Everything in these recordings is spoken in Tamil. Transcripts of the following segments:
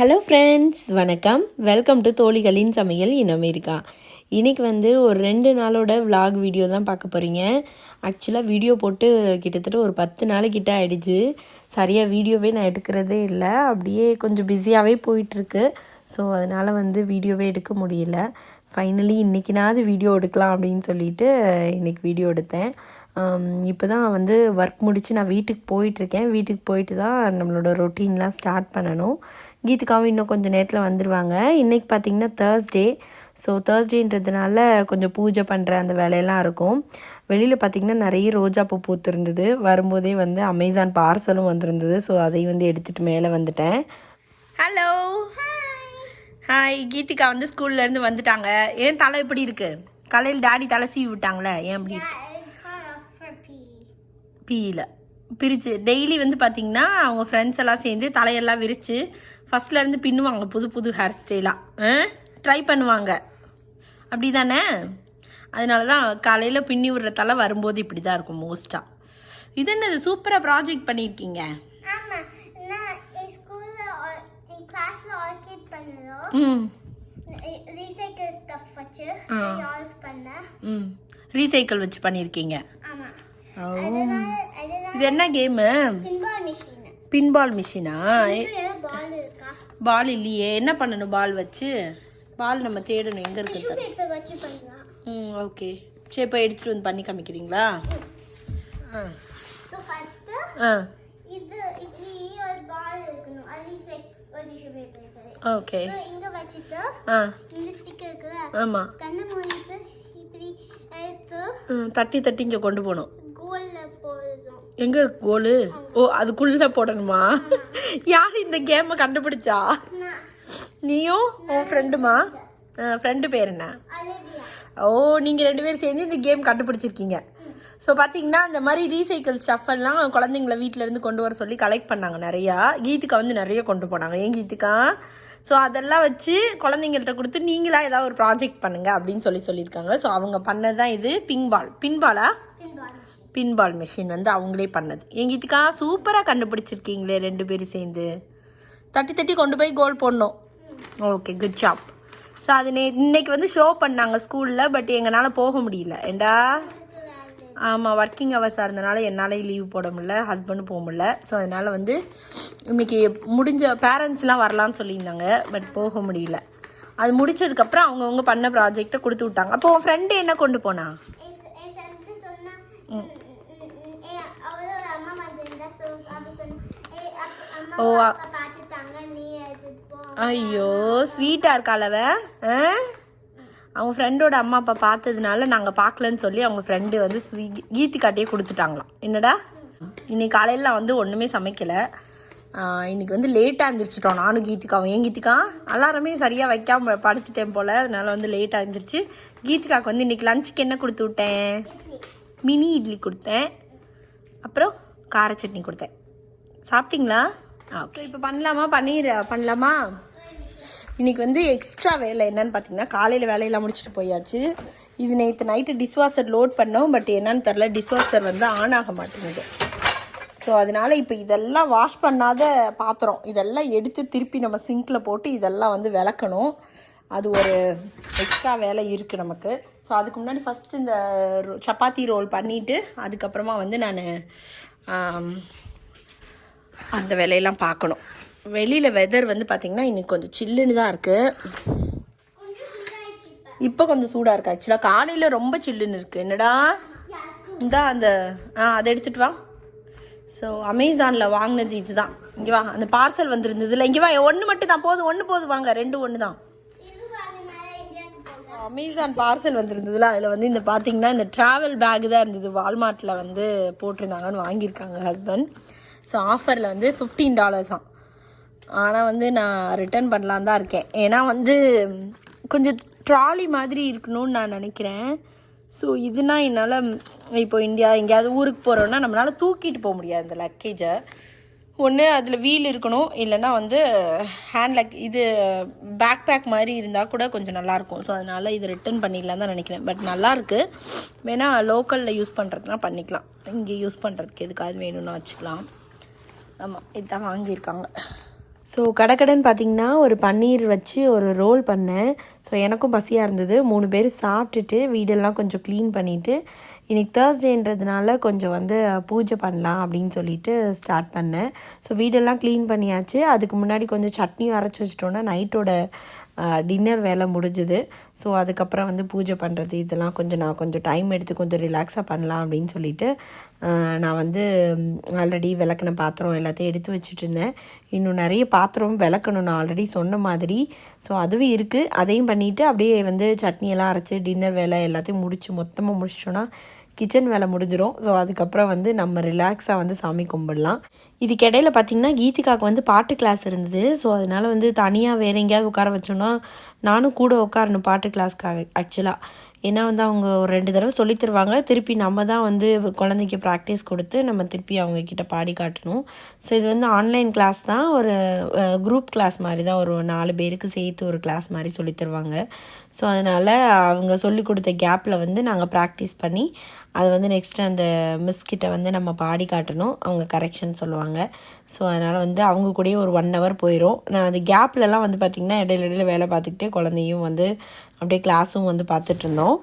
ஹலோ ஃப்ரெண்ட்ஸ் வணக்கம். வெல்கம் டு தோழிகளின் சமையல் இன் அமெரிக்கா. இன்றைக்கி வந்து ஒரு ரெண்டு நாளோட விலாக் வீடியோ தான் பார்க்க போகிறீங்க ஆக்சுவலாக வீடியோ போட்டு கிட்டத்தட்ட ஒரு பத்து நாளைக்கிட்ட ஆகிடுச்சு சரியாக வீடியோவே நான் எடுக்கிறதே இல்லை. அப்படியே கொஞ்சம் பிஸியாகவே போயிட்டுருக்கு ஸோ அதனால் வந்து வீடியோவே எடுக்க முடியல. ஃபைனலி இன்றைக்கினாவது வீடியோ எடுக்கலாம் அப்படின்னு சொல்லிட்டு இன்றைக்கி வீடியோ எடுத்தேன். இப்போ தான் வந்து ஒர்க் முடித்து நான் வீட்டுக்கு போயிட்டுருக்கேன். வீட்டுக்கு போயிட்டு தான் நம்மளோட ரொட்டீன்லாம் ஸ்டார்ட் பண்ணணும். கீதுக்காவும் இன்னும் கொஞ்சம் நேரத்தில் வந்துடுவாங்க இன்றைக்கி பார்த்திங்கன்னா தேர்ஸ்டே ஸோ தேர்ஸ்டேன்றதுனால கொஞ்சம் பூஜை பண்ணுற அந்த வேலையெல்லாம் இருக்கும். வெளியில் பார்த்திங்கன்னா நிறைய ரோஜா பூ பூத்துருந்தது. வரும்போதே வந்து அமேசான் பார்சலும் வந்திருந்தது. ஸோ அதையும் வந்து எடுத்துகிட்டு மேலே வந்துட்டேன். ஹலோ கீதிகா வந்து ஸ்கூல்லேருந்து வந்துட்டாங்க. ஏன் தலை எப்படி இருக்கு? காலையில் டாடி தலை சீவி விட்டாங்களே ஏன் அப்படி இருக்கு? பியில் பிரித்து டெய்லி வந்து பார்த்திங்கன்னா அவங்க ஃப்ரெண்ட்ஸ் எல்லாம் சேர்ந்து தலையெல்லாம் விரித்து ஃபஸ்ட்லேருந்து பின்னுவாங்க புது புது ஹேர் ஸ்டைலாக ட்ரை பண்ணுவாங்க அப்படி தானே அதனால தான் காலையில் பின்னி விடுற தலை வரும்போது இப்படி தான் இருக்கும் மோஸ்ட்டாக இது என்னது? சூப்பராக ப்ராஜெக்ட் பண்ணியிருக்கீங்க ஆமா நான் என் ஸ்கூல்ல என் கிளாஸ்ல ஆர்கிட் பண்ணதோ ம் ரீசைக்கிள் ஸ்டஃப் வச்சு யூஸ் பண்ணேன் ம் ரீசைக்கிள் வச்சு அதனால இது என்ன கேமு பின்பால் மிஷின் பின்பால் மிஷினா பால் இருக்கா? பால் இல்லையே. என்ன பண்ணணும் பால் வச்சு? பால் நம்ம தேடணும். எங்கே இருக்குது ம் ஓகே சரி இப்போ எடுத்துகிட்டு வந்து பண்ணி காமிக்கிறீங்களா? ஆ. ஆ இது இப்படி ஒரு பால் இருக்கணும் அது லைக் ஒரு டிஷ்யூ ஓகே ஸோ இங்க வச்சுட்டு ஆ. இந்த ஸ்டிக் இருக்குல்ல ஆமாம் கண்ணை மூடிட்டு இப்படி எடுத்து தட்டி தட்டி இங்கே கொண்டு போகணும். கோல்ல போடுறோம் எங்கே இருக்கு கோலு ஓ அதுக்குள்ளே போடணுமா? யார் இந்த கேமை கண்டுபிடிச்சா? நீயும் உன் ஃப்ரெண்டுமா ஃப்ரெண்டு பேர் என்ன? ஓ நீங்கள் ரெண்டு பேரும் சேர்ந்து இந்த கேம் கண்டுபிடிச்சிருக்கீங்க. ஸோ பார்த்தீங்கன்னா இந்த மாதிரி ரீசைக்கிள் ஸ்டஃப் எல்லாம் குழந்தைங்கள வீட்ல இருந்து கொண்டு வர சொல்லி கலெக்ட் பண்ணாங்க நிறையா. கீத்துக்கா வந்து நிறைய கொண்டு போனாங்க. ஏன் கீத்துக்கா? ஸோ அதெல்லாம் வச்சு குழந்தைங்கள்ட்ட கொடுத்து நீங்களா ஏதாவது ஒரு ப்ராஜெக்ட் பண்ணுங்க அப்படின்னு சொல்லி சொல்லியிருக்காங்க. ஸோ அவங்க பண்ணது தான் இது பின்பால் பின்பாலா பின்பால் மிஷின் வந்து அவங்களே பண்ணது. கீத்துக்கா சூப்பராக கண்டுபிடிச்சிருக்கீங்களே ரெண்டு பேரும் சேர்ந்து. தட்டி தட்டி கொண்டு போய் கோல் போடணும். ஓகே குட் ஜாப் ஸோ அது நே இன்னைக்கு வந்து ஷோ பண்ணாங்க ஸ்கூலில் பட் எங்களால் போக முடியல. ஏண்டா? ஆமாம் ஒர்க்கிங் ஹவர்ஸாக இருந்தனால என்னால் லீவ் போட முடியல ஹஸ்பண்டும் போக முடியல. ஸோ அதனால் வந்து இன்னைக்கு முடிஞ்ச பேரண்ட்ஸ்லாம் வரலாம்னு சொல்லியிருந்தாங்க பட் போக முடியல. அது முடிச்சதுக்கப்புறம் அவங்கவுங்க பண்ண ப்ராஜெக்டை கொடுத்து விட்டாங்க. அப்போ உன் ஃப்ரெண்டு என்ன கொண்டு போனா? ஓ, ஐயோ ஸ்வீட்டாக இருக்காளவ ஆ? அவங்க ஃப்ரெண்டோட அம்மா அப்பா பார்த்ததுனால நாங்கள் பார்க்கலன்னு சொல்லி அவங்க ஃப்ரெண்டு வந்து ஸ்வீ- கீத்திக்காட்டியே கொடுத்துட்டாங்களாம். என்னடா? இன்னைக்கு காலையில் வந்து ஒன்றுமே சமைக்கலை. இன்னைக்கு வந்து லேட்டாக எழுந்திரிச்சிட்டோம் நானும் கீத்திக்காவும் ஏன் கீத்திக்கா அலாரமே சரியாக வைக்காம படுத்துட்டேன் போல். அதனால் வந்து லேட்டாக எழுந்திரிச்சு கீதிகாவுக்கு வந்து இன்றைக்கி லஞ்சுக்கு என்ன கொடுத்து விட்டேன்? மினி இட்லி கொடுத்தேன். அப்புறம் கார சட்னி கொடுத்தேன். சாப்பிட்டீங்களா? ஓகே இப்போ பண்ணலாமா? பன்னீர் பண்ணலாமா? இன்றைக்கி வந்து எக்ஸ்ட்ரா வேலை என்னன்னு பார்த்தீங்கன்னா காலையில் வேலையெல்லாம் முடிச்சுட்டு போயாச்சு. இது நேற்று நைட்டு டிஷ்வாஷர் லோட் பண்ணோம் பட் என்னன்னு தெரில டிஷ்வாஷர் வந்து ஆன் ஆக மாட்டேங்குது. ஸோ அதனால இப்போ இதெல்லாம் வாஷ் பண்ணாத பாத்திரம் இதெல்லாம் எடுத்து திருப்பி நம்ம சிங்கில் போட்டு இதெல்லாம் வந்து விளக்கணும். அது ஒரு எக்ஸ்ட்ரா வேலை இருக்குது நமக்கு. ஸோ அதுக்கு முன்னாடி ஃபஸ்ட்டு இந்த ரோ சப்பாத்தி ரோல் பண்ணிவிட்டு அதுக்கப்புறமா வந்து நான் அந்த வேலையெல்லாம் பார்க்கணும். வெளியில் வெதர் வந்து பார்த்திங்கன்னா இன்றைக்கி கொஞ்சம் சில்லுன்னு தான் இருக்குது இப்போ கொஞ்சம் சூடாக இருக்குது ஆக்சுவலாக காலையில் ரொம்ப சில்லுன்னு இருக்குது என்னடா? இந்த அந்த ஆ அதை எடுத்துகிட்டு வா. ஸோ அமேசானில் வாங்கினது இதுதான். இங்கே வா அந்த பார்சல் வந்துருந்ததுல. இங்கே வா ஒன்று மட்டும் தான். போதும் ஒன்று போதும். வாங்க ரெண்டு ஒன்று தான். அமேசான் பார்சல் வந்திருந்ததுல. அதில் வந்து இந்த பார்த்தீங்கன்னா இந்த ட்ராவல் பேக் தான் இருந்தது. வால்மார்ட்டில் வந்து போட்டிருந்தாங்கன்னு வாங்கியிருக்காங்க ஹஸ்பண்ட் ஸோ ஆஃபரில் வந்து ஃபிஃப்டீன் டாலர்ஸ் தான் ஆனால் வந்து நான் ரிட்டர்ன் பண்ணலான் தான் இருக்கேன். ஏன்னா வந்து கொஞ்சம் ட்ராலி மாதிரி இருக்கணும்னு நான் நினைக்கிறேன். ஸோ இதுனா என்னால் இப்போ இந்தியா எங்கேயாவது ஊருக்கு போகிறோன்னா நம்மளால் தூக்கிட்டு போக முடியாது இந்த லக்கேஜை ஒன்று அதில் வீல் இருக்கணும். இல்லைன்னா வந்து ஹேண்ட் லக் இது பேக் பேக் மாதிரி இருந்தால் கூட கொஞ்சம் நல்லாயிருக்கும் ஸோ அதனால் இது ரிட்டர்ன் பண்ணிடலாம் தான் நினைக்கிறேன். பட் நல்லாயிருக்கு வேணால் லோக்கலில் யூஸ் பண்ணுறதுனா பண்ணிக்கலாம். இங்கே யூஸ் பண்ணுறதுக்கு எதுக்காவது வேணும்னா வச்சுக்கலாம். ஆமாம் இதுதான் வாங்கியிருக்காங்க. ஸோ கடக்கடன் பார்த்தீங்கன்னா ஒரு பன்னீர் வச்சு ஒரு ரோல் பண்ணேன். ஸோ எனக்கும் பசியாக இருந்தது. மூணு பேர் சாப்பிட்டுட்டு வீடெல்லாம் கொஞ்சம் க்ளீன் பண்ணிவிட்டு இன்றைக்கி தேர்ஸ்டேன்றதுனால கொஞ்சம் வந்து பூஜை பண்ணலாம் அப்படின்னு சொல்லிட்டு ஸ்டார்ட் பண்ணேன். ஸோ வீடெல்லாம் க்ளீன் பண்ணியாச்சு. அதுக்கு முன்னாடி கொஞ்சம் சட்னியும் அரைச்சி வச்சிட்டோன்னா நைட்டோட டின்னர் வேலை முடிஞ்சுது. ஸோ அதுக்கப்புறம் வந்து பூஜை பண்ணுறது இதெல்லாம் கொஞ்சம் நான் கொஞ்சம் டைம் எடுத்து கொஞ்சம் ரிலாக்ஸாக பண்ணலாம் அப்படின்னு சொல்லிட்டு நான் வந்து ஆல்ரெடி விளக்குன பாத்திரம் எல்லாத்தையும் எடுத்து வச்சுட்டு இருந்தேன் இன்னும் நிறைய பாத்திரம் விளக்கணும். நான் ஆல்ரெடி சொன்ன மாதிரி. ஸோ அதுவும் இருக்குது அதையும் பண்ணிவிட்டு அப்படியே வந்து சட்னியெல்லாம் அரைச்சி டின்னர் வேலை எல்லாத்தையும் முடிச்சு மொத்தமாக முடிச்சிட்டோன்னா கிச்சன் வேலை முடிஞ்சிடும் ஸோ அதுக்கப்புறம் வந்து நம்ம ரிலாக்ஸாக வந்து சாமி கும்பிடலாம். இதுக்கிடையில் பார்த்தீங்கன்னா கீதிகாவுக்கு வந்து பாட்டு கிளாஸ் இருந்தது. ஸோ அதனால் வந்து தனியாக வேற எங்கேயாவது உட்கார வச்சோன்னா நானும் கூட உட்காரணும் பாட்டு கிளாஸ்க்காக ஆக்சுவலாக ஏன்னா வந்து அவங்க ஒரு ரெண்டு தடவை சொல்லித் தருவாங்க. திருப்பி நம்ம தான் வந்து குழந்தைக்கு ப்ராக்டிஸ் கொடுத்து நம்ம திருப்பி அவங்க கிட்ட பாடி காட்டணும். ஸோ இது வந்து ஆன்லைன் கிளாஸ் தான். ஒரு குரூப் கிளாஸ் மாதிரி தான். ஒரு நாலு பேருக்கு சேர்த்து ஒரு கிளாஸ் மாதிரி சொல்லித் தருவாங்க. ஸோ அதனால் அவங்க சொல்லி கொடுத்த கேப்பில் வந்து நாங்கள் ப்ராக்டிஸ் பண்ணி அதை வந்து நெக்ஸ்ட்டு அந்த மிஸ்கிட்ட வந்து நம்ம பாடி காட்டணும். அவங்க கரெக்ஷன் சொல்லுவாங்க. ஸோ அதனால் வந்து அவங்க கூடயே ஒரு ஒன் ஹவர் போயிடும் நான் அது கேப்லலாம் வந்து பார்த்திங்கன்னா இடையில இடையில வேலை பார்த்துக்கிட்டே குழந்தையும் வந்து அப்படியே கிளாஸும் வந்து பார்த்துட்ருந்தோம்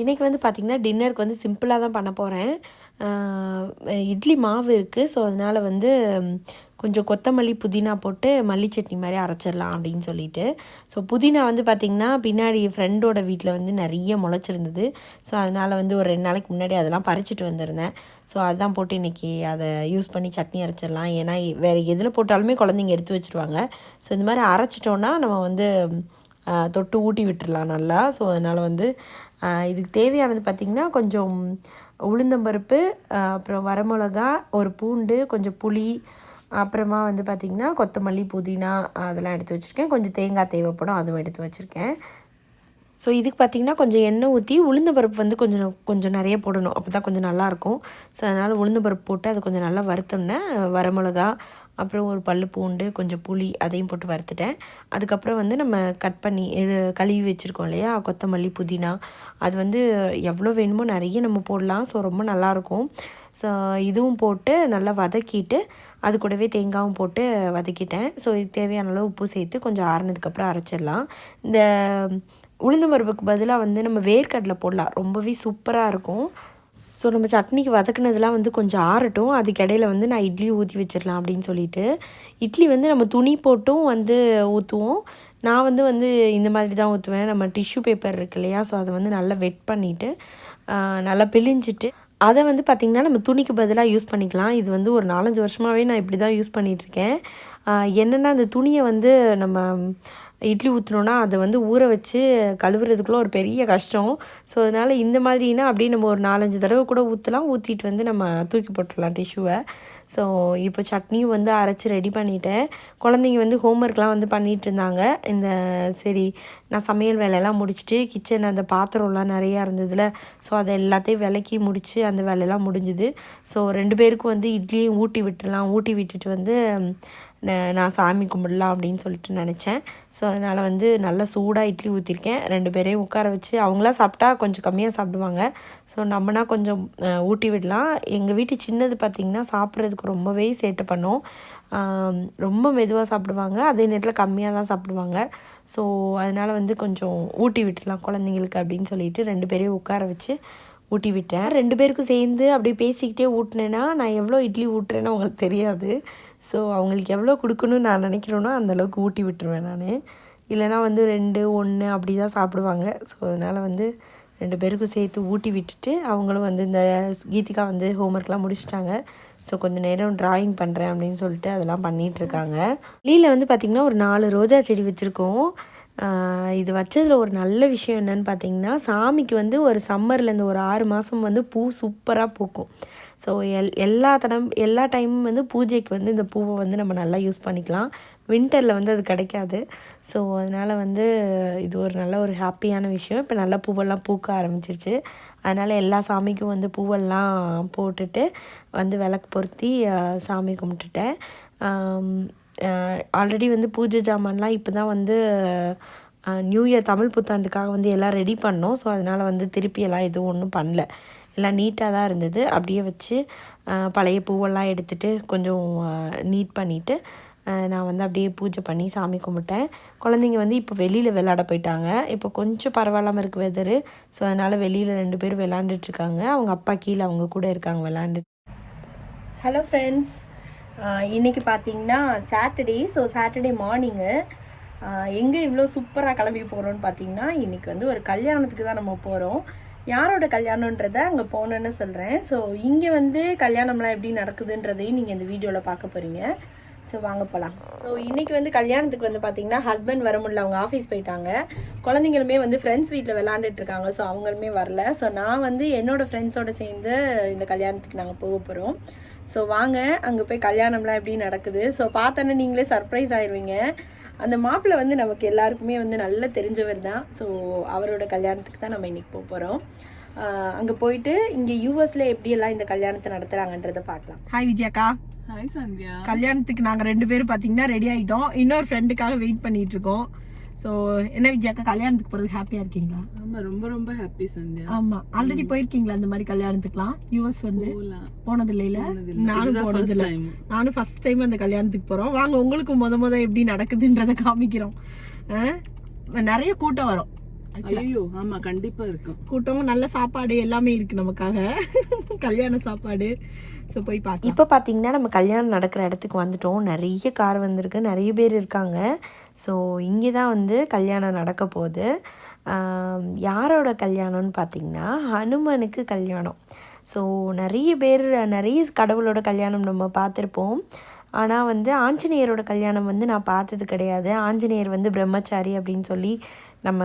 இன்றைக்கி வந்து பார்த்திங்கன்னா டின்னருக்கு வந்து சிம்பிளாக தான் பண்ண போகிறேன் இட்லி மாவு இருக்குது ஸோ அதனால் வந்து கொஞ்சம் கொத்தமல்லி புதினா போட்டு மல்லி சட்னி மாதிரி அரைச்சிடலாம் அப்படின்னு சொல்லிட்டு. ஸோ புதினா வந்து பார்த்திங்கன்னா பின்னாடி ஃப்ரெண்டோட வீட்டில் வந்து நிறைய முளைச்சிருந்தது. ஸோ அதனால் வந்து ஒரு ரெண்டு நாளைக்கு முன்னாடி அதெல்லாம் பறிச்சுட்டு வந்திருந்தேன். ஸோ அதுதான் போட்டு இன்றைக்கி அதை யூஸ் பண்ணி சட்னி அரைச்சிடலாம். ஏன்னா வேறு எதில் போட்டாலுமே குழந்தைங்க எடுத்து வச்சுருவாங்க. ஸோ இந்த மாதிரி அரைச்சிட்டோன்னா நம்ம வந்து தொட்டு ஊட்டி விட்டுடலாம் நல்லா. ஸோ அதனால் வந்து இதுக்கு தேவையானது பார்த்திங்கன்னா கொஞ்சம் உளுந்தம்பருப்பு அப்புறம் வரமிளகா ஒரு பூண்டு கொஞ்சம் புளி அப்புறமா வந்து பார்த்திங்கன்னா கொத்தமல்லி புதினா அதெல்லாம் எடுத்து வச்சுருக்கேன். கொஞ்சம் தேங்காய் தேவைப்படும் அதுவும் எடுத்து வச்சுருக்கேன். ஸோ இதுக்கு பார்த்திங்கன்னா கொஞ்சம் எண்ணெய் ஊற்றி உளுந்த பருப்பு வந்து கொஞ்சம் கொஞ்சம் நிறைய போடணும். அப்போ தான் கொஞ்சம் நல்லாயிருக்கும் ஸோ அதனால் உளுந்த பருப்பு போட்டு அதை கொஞ்சம் நல்லா வறுத்தோன்னே வரமிளகா அப்புறம் ஒரு பல்லு பூண்டு கொஞ்சம் புளி அதையும் போட்டு வறுத்துட்டேன். அதுக்கப்புறம் வந்து நம்ம கட் பண்ணி இது கழுவி வச்சுருக்கோம் இல்லையா? கொத்தமல்லி புதினா. அது வந்து எவ்வளோ வேணுமோ நிறைய நம்ம போடலாம். ஸோ ரொம்ப நல்லாயிருக்கும். ஸோ இதுவும் போட்டு நல்லா வதக்கிட்டு அது கூடவே தேங்காயும் போட்டு வதக்கிட்டேன். ஸோ இது தேவையான அளவு உப்பு சேர்த்து கொஞ்சம் ஆறுனதுக்கப்புறம் அரைச்சிடலாம். இந்த உளுந்து பருப்புக்கு பதிலாக வந்து நம்ம வேர்க்கடலை போடலாம். ரொம்பவே சூப்பராக இருக்கும். ஸோ நம்ம சட்னிக்கு வதக்குனதெல்லாம் வந்து கொஞ்சம் ஆறட்டும். அதுக்கு இடையில வந்து நான் இட்லி ஊற்றி வச்சிடலாம் அப்படின்னு சொல்லிட்டு. இட்லி வந்து நம்ம துணி போட்டும் வந்து ஊற்றுவோம் நான் வந்து வந்து இந்த மாதிரி தான் ஊற்றுவேன் நம்ம டிஷ்யூ பேப்பர் இருக்கு இல்லையா? ஸோ அதை வந்து நல்லா வெட் பண்ணிவிட்டு நல்லா பிழிஞ்சிட்டு அதை வந்து பார்த்திங்கன்னா நம்ம துணிக்கு பதிலாக யூஸ் பண்ணிக்கலாம். இது வந்து ஒரு நாலஞ்சு வருஷமாகவே நான் இப்படி தான் யூஸ் பண்ணிகிட்ருக்கேன் என்னென்னா அந்த துணியை வந்து நம்ம இட்லி ஊற்றினோன்னா அதை வந்து ஊற வச்சு கழுவுறதுக்குள்ளே ஒரு பெரிய கஷ்டம். ஸோ அதனால் இந்த மாதிரினா அப்படியே நம்ம ஒரு நாலஞ்சு தடவை கூட ஊற்றலாம் ஊற்றிட்டு வந்து நம்ம தூக்கி போட்டுடலாம் டிஷ்யூவை ஸோ இப்போ சட்னியும் வந்து அரைச்சி ரெடி பண்ணிட்டேன். குழந்தைங்க வந்து ஹோம்ஒர்க்லாம் வந்து பண்ணிகிட்டு இருந்தாங்க. இந்த சரி நான் சமையல் வேலையெல்லாம் முடிச்சுட்டு கிச்சன் அந்த பாத்திரம்லாம் நிறையா இருந்ததுல. ஸோ அதை எல்லாத்தையும் விளக்கி முடித்து அந்த வேலையெல்லாம் முடிஞ்சுது. ஸோ ரெண்டு பேருக்கும் வந்து இட்லியும் ஊட்டி விட்டுடலாம். ஊட்டி விட்டுட்டு வந்து நான் சாமி கும்பிடலாம் அப்படின்னு சொல்லிட்டு நினச்சேன். ஸோ அதனால் வந்து நல்லா சூடாக இட்லி ஊற்றிருக்கேன் ரெண்டு பேரையும் உட்கார வச்சு அவங்களாம் சாப்பிட்டா கொஞ்சம் கம்மியாக சாப்பிடுவாங்க. ஸோ நம்மனா கொஞ்சம் ஊட்டி விடலாம். எங்கள் வீட்டு சின்னது பார்த்திங்கன்னா சாப்பிட்றதுக்கு ரொம்பவே சேட்டை பண்ணும். ரொம்ப மெதுவாக சாப்பிடுவாங்க. அதே நேரத்தில் கம்மியாக தான் சாப்பிடுவாங்க. ஸோ அதனால் வந்து கொஞ்சம் ஊட்டி விட்டுலாம் குழந்தைங்களுக்கு அப்படின்னு சொல்லிட்டு ரெண்டு பேரையும் உட்கார வச்சு ஊட்டி விட்டேன். ரெண்டு பேருக்கும் சேர்ந்து அப்படியே பேசிக்கிட்டே ஊட்டினேன்னா நான் எவ்வளோ இட்லி ஊட்டுறேன்னு அவங்களுக்கு தெரியாது. ஸோ அவங்களுக்கு எவ்வளோ கொடுக்கணும்னு நான் நினைக்கிறேனோ அந்த அளவுக்கு ஊட்டி விட்டுருவேன் நான். இல்லைனா வந்து ரெண்டு ஒன்று அப்படி தான் சாப்பிடுவாங்க. ஸோ அதனால் வந்து ரெண்டு பேருக்கும் சேர்த்து ஊட்டி விட்டுட்டு அவங்களும் வந்து இந்த கீதிகா வந்து ஹோம்ஒர்க்லாம் முடிச்சிட்டாங்க. ஸோ கொஞ்சம் நேரம் ட்ராயிங் பண்ணுறேன் அப்படின்னு சொல்லிட்டு அதெல்லாம் பண்ணிகிட்ருக்காங்க இருக்காங்க. வெளியில் வந்து பார்த்திங்கன்னா ஒரு நாலு ரோஜா செடி வச்சுருக்கோம். இது வச்சதில் ஒரு நல்ல விஷயம் என்னன்னு பார்த்தீங்கன்னா சாமிக்கு வந்து ஒரு சம்மரில் இந்த ஒரு ஆறு மாதம் வந்து பூ சூப்பராக பூக்கும். ஸோ எல் எல்லா தடம் எல்லா டைமும் வந்து பூஜைக்கு வந்து இந்த பூவை வந்து நம்ம நல்லா யூஸ் பண்ணிக்கலாம். வின்டரில் வந்து அது கிடைக்காது. ஸோ அதனால் வந்து இது ஒரு நல்ல ஒரு ஹாப்பியான விஷயம். இப்போ நல்லா பூவெல்லாம் பூக்க ஆரம்பிச்சிருச்சு. அதனால் எல்லா சாமிக்கும் வந்து பூவெல்லாம் போட்டுட்டு வந்து விளக்கு பொருத்தி சாமி கும்பிட்டுட்டேன். ஆல்ரெடி வந்து பூஜை ஜாமான்லாம் இப்போ தான் வந்து நியூ இயர் தமிழ் புத்தாண்டுக்காக வந்து எல்லாம் ரெடி பண்ணோம். ஸோ அதனால் வந்து திருப்பி எல்லாம் எதுவும் ஒன்றும் பண்ணல. எல்லாம் நீட்டாக தான் இருந்தது. அப்படியே வச்சு பழைய பூவெல்லாம் எடுத்துகிட்டு கொஞ்சம் நீட் பண்ணிவிட்டு நான் வந்து அப்படியே பூஜை பண்ணி சாமி கும்பிட்டேன். குழந்தைங்க வந்து இப்போ வெளியில் விளையாட போயிட்டாங்க. இப்போ கொஞ்சம் பரவாயில்லாமல் இருக்குது வெதரு ஸோ அதனால் வெளியில் ரெண்டு பேரும் விளாண்டுட்ருக்காங்க அவங்க அப்பா கீழே அவங்க கூட இருக்காங்க விளாண்டு ஹலோ ஃப்ரெண்ட்ஸ் இன்றைக்கி பார்த்தீங்கன்னா சாட்டர்டே ஸோ சாட்டர்டே மார்னிங்கு எங்கே இவ்வளோ சூப்பராக கிளம்பி போகிறோன்னு பார்த்தீங்கன்னா இன்றைக்கி வந்து ஒரு கல்யாணத்துக்கு தான் நம்ம போகிறோம் யாரோட கல்யாணன்றத அங்கே போகணுன்னு சொல்கிறேன் ஸோ இங்கே வந்து கல்யாணம்லாம் எப்படி நடக்குதுன்றதையும் நீங்கள் இந்த வீடியோவில் பார்க்க போகிறீங்க ஸோ வாங்க போகலாம் ஸோ இன்றைக்கி வந்து கல்யாணத்துக்கு வந்து பார்த்தீங்கன்னா ஹஸ்பண்ட் வர முடியல அவங்க ஆஃபீஸ் போயிட்டாங்க. குழந்தைங்களுமே வந்து ஃப்ரெண்ட்ஸ் வீட்டில் விளாண்டுட்டு இருக்காங்க. ஸோ அவங்களுமே வரல. ஸோ நான் வந்து என்னோடய ஃப்ரெண்ட்ஸோட சேர்ந்து இந்த கல்யாணத்துக்கு நாங்கள் போக போகிறோம் ஸோ வாங்க அங்கே போய் கல்யாணம்லாம் எப்படி நடக்குது? ஸோ பார்த்தோன்னே நீங்களே சர்ப்ரைஸ் ஆயிடுவீங்க அந்த மாப்பிள்ளை வந்து நமக்கு எல்லாருக்குமே வந்து நல்லா தெரிஞ்சவர் தான். ஸோ அவரோட கல்யாணத்துக்கு தான் நம்ம இன்னைக்கு போக போகிறோம் அங்கே போயிட்டு இங்கே யூஎஸில் எப்படியெல்லாம் இந்த கல்யாணத்தை நடத்துகிறாங்கன்றதை பார்க்கலாம். ஹாய் விஜயாக்கா ஹாய் சந்தியா. கல்யாணத்துக்கு நாங்கள் ரெண்டு பேரும் பார்த்தீங்கன்னா ரெடி ஆகிட்டோம் இன்னொரு ஃப்ரெண்டுக்காக வெயிட் பண்ணிட்டு இருக்கோம். ஸோ என்ன விஜயாக்கா கல்யாணத்துக்கு போகிறதுக்கு ஹாப்பியாக இருக்கீங்களா? ஆமா ரொம்ப ரொம்ப ஹாப்பி சந்தியா. ஆமாம் ஆல்ரெடி போயிருக்கீங்களா அந்த மாதிரி கல்யாணத்துக்குலாம் யூஎஸ் வந்து? போனது போனதில்ல. நானும் போனது இல்லை. நானும் ஃபர்ஸ்ட் டைம் அந்த கல்யாணத்துக்கு போகிறோம் வாங்க உங்களுக்கு முத முத எப்படி நடக்குதுன்றதை காமிக்கிறோம்? நிறைய கூட்டம் வரும். ஐயோ ஆமா கண்டிப்பா இருக்கும். கூட்டம் நல்ல சாப்பாடு எல்லாமே இருக்கு நமக்காக. கல்யாண சாப்பாடு. ஸோ போய் பார்க்கலாம். இப்போ பார்த்தீங்கன்னா நம்ம கல்யாணம் நடக்கிற இடத்துக்கு வந்துட்டோம். நிறைய கார் வந்திருக்கு. நிறைய பேர் இருக்காங்க. ஸோ இங்கே தான் வந்து கல்யாணம் நடக்க போகுது. யாரோட கல்யாணம்னு பார்த்தீங்கன்னா ஹனுமனுக்கு கல்யாணம். ஸோ நிறைய பேர் நிறைய கடவுளோட கல்யாணம் நம்ம பார்த்துருப்போம். ஆனால் வந்து ஆஞ்சநேயரோட கல்யாணம் வந்து நான் பார்த்தது கிடையாது. ஆஞ்சநேயர் வந்து பிரம்மச்சாரி அப்படின்னு சொல்லி நம்ம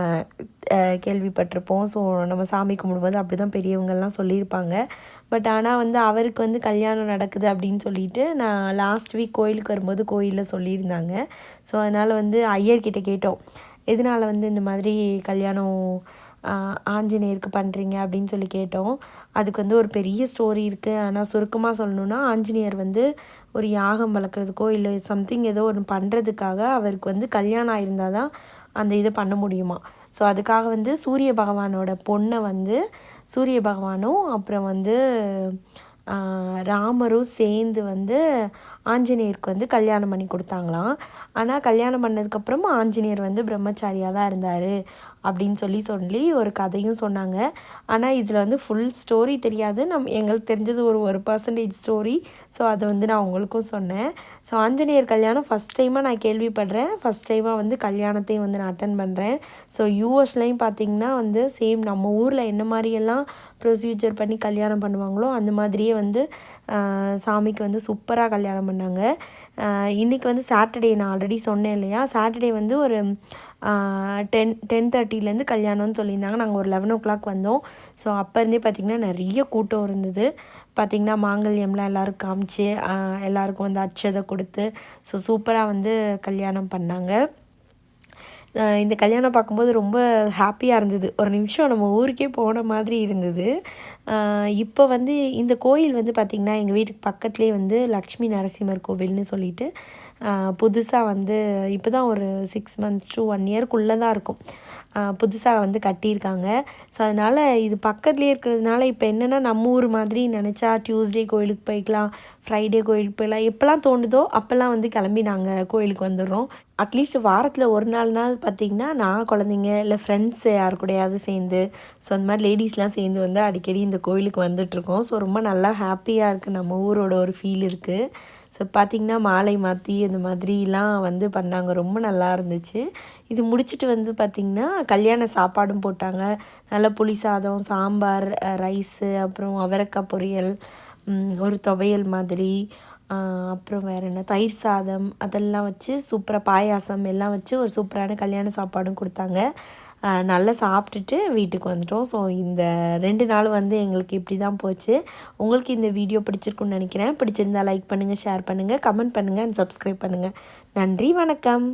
கேள்விப்பட்டிருப்போம். ஸோ நம்ம சாமி கும்பிடும்போது அப்படி தான் பெரியவங்கள்லாம் சொல்லியிருப்பாங்க. பட் ஆனால் வந்து அவருக்கு வந்து கல்யாணம் நடக்குது அப்படின்னு சொல்லிட்டு நான் லாஸ்ட் வீக் கோயிலுக்கு வரும்போது கோயிலில் சொல்லியிருந்தாங்க. ஸோ அதனால் வந்து ஐயர்கிட்ட கேட்டோம். எதனால் வந்து இந்த மாதிரி கல்யாணம் ஆஞ்சநேயருக்கு பண்ணுறீங்க அப்படின்னு சொல்லி கேட்டோம். அதுக்கு வந்து ஒரு பெரிய ஸ்டோரி இருக்குது ஆனால் சுருக்கமாக சொல்லணுன்னா ஆஞ்சநேயர் வந்து ஒரு யாகம் வளர்க்குறதுக்கோ இல்லை சம்திங் ஏதோ ஒன்று பண்ணுறதுக்காக அவருக்கு வந்து கல்யாணம் ஆயிருந்தால் தான் அந்த இதை பண்ண முடியுமா? ஸோ அதுக்காக வந்து சூரிய பகவானோட பொண்ணை வந்து சூரிய பகவானும் அப்புறம் வந்து ராமரும் சேர்ந்து வந்து ஆஞ்சநேயருக்கு வந்து கல்யாணம் பண்ணி கொடுத்தாங்களாம். ஆனால் கல்யாணம் பண்ணதுக்கப்புறமா ஆஞ்சநேயர் வந்து பிரம்மச்சாரியாக தான் இருந்தார். அப்படின்னு சொல்லி சொல்லி ஒரு கதையும் சொன்னாங்க. ஆனால் இதில் வந்து ஃபுல் ஸ்டோரி தெரியாது. நம் எங்களுக்கு தெரிஞ்சது ஒரு ஒரு பர்சன்டேஜ் ஸ்டோரி ஸோ அதை வந்து நான் உங்களுக்கும் சொன்னேன். ஸோ ஆஞ்சநேயர் கல்யாணம் ஃபஸ்ட் டைமாக நான் கேள்விப்படுறேன். ஃபஸ்ட் டைமாக வந்து கல்யாணத்தையும் வந்து நான் அட்டன் பண்ணுறேன் ஸோ யூஎஸ்லையும் பார்த்திங்கன்னா வந்து சேம் நம்ம ஊரில் என்ன மாதிரியெல்லாம் ப்ரொசீஜர் பண்ணி கல்யாணம் பண்ணுவாங்களோ அந்த மாதிரியே வந்து சாமிக்கு வந்து சூப்பராக கல்யாணம் பண்ணாங்க. இன்றைக்கி வந்து சாட்டர்டே நான் ஆல்ரெடி சொன்னேன் இல்லையா? சாட்டர்டே வந்து ஒரு டென் டென் தேர்ட்டிலேருந்து கல்யாணம்னு சொல்லியிருந்தாங்க. நாங்கள் ஒரு லெவன் ஓ கிளாக் வந்தோம். ஸோ அப்போ இருந்தே பார்த்திங்கன்னா நிறைய கூட்டம் இருந்தது. பார்த்திங்கன்னா மாங்கல்யம்லாம் எல்லோரும் காமிச்சு எல்லாருக்கும் வந்து அச்சதை கொடுத்து ஸோ சூப்பராக வந்து கல்யாணம் பண்ணாங்க. இந்த கல்யாணம் பார்க்கும்போது ரொம்ப ஹாப்பியாக இருந்தது. ஒரு நிமிஷம் நம்ம ஊருக்கே போன மாதிரி இருந்தது. இப்போ வந்து இந்த கோயில் வந்து பார்த்திங்கன்னா எங்கள் வீட்டுக்கு பக்கத்துலேயே வந்து லக்ஷ்மி நரசிம்மர் கோவில்னு சொல்லிட்டு புதுசாக வந்து இப்போ தான் ஒரு சிக்ஸ் மந்த்ஸ் டூ ஒன் இயர்க்குள்ளே தான் இருக்கும். புதுசாக வந்து கட்டியிருக்காங்க. ஸோ அதனால் இது பக்கத்துலேயே இருக்கிறதுனால இப்போ என்னென்னா நம்ம ஊர் மாதிரி நினச்சா டியூஸ்டே கோயிலுக்கு போய்க்கலாம் ஃப்ரைடே கோயிலுக்கு போய்க்கலாம் எப்போல்லாம் தோணுதோ அப்போல்லாம் வந்து கிளம்பி நாங்கள் கோயிலுக்கு வந்துடுறோம். அட்லீஸ்ட் வாரத்தில் ஒரு நாள்னால் பார்த்திங்கன்னா நான் குழந்தைங்க இல்லை ஃப்ரெண்ட்ஸ் யார் கூடயாவது சேர்ந்து ஸோ அந்த மாதிரி லேடிஸ்லாம் சேர்ந்து வந்து அடிக்கடி இந்த கோயிலுக்கு வந்துட்ருக்கோம் ஸோ ரொம்ப நல்லா ஹாப்பியாக இருக்குது நம்ம ஊரோட ஒரு ஃபீல் இருக்குது ஸோ பார்த்திங்கன்னா மாலை மாற்றி இந்த மாதிரிலாம் வந்து பண்ணாங்க. ரொம்ப நல்லா இருந்துச்சு. இது முடிச்சுட்டு வந்து பார்த்திங்கன்னா கல்யாண சாப்பாடும் போட்டாங்க. நல்ல புளி சாதம் சாம்பார் ரைஸு அப்புறம் அவரைக்காய் பொரியல் ஒரு துவையல் மாதிரி அப்புறம் வேறு என்ன? தயிர் சாதம் அதெல்லாம் வச்சு சூப்பராக பாயாசம் எல்லாம் வச்சு ஒரு சூப்பரான கல்யாண சாப்பாடும் கொடுத்தாங்க. நல்லா சாப்பிட்டுட்டு வீட்டுக்கு வந்துட்டோம். ஸோ இந்த ரெண்டு நாள் வந்து எங்களுக்கு இப்படி தான் போச்சு. உங்களுக்கு இந்த வீடியோ பிடிச்சிருக்குன்னு நினைக்கிறேன். பிடிச்சிருந்தா லைக் பண்ணுங்கள் ஷேர் பண்ணுங்கள் கமெண்ட் பண்ணுங்கள் அண்ட் சப்ஸ்கிரைப் பண்ணுங்கள் நன்றி வணக்கம்.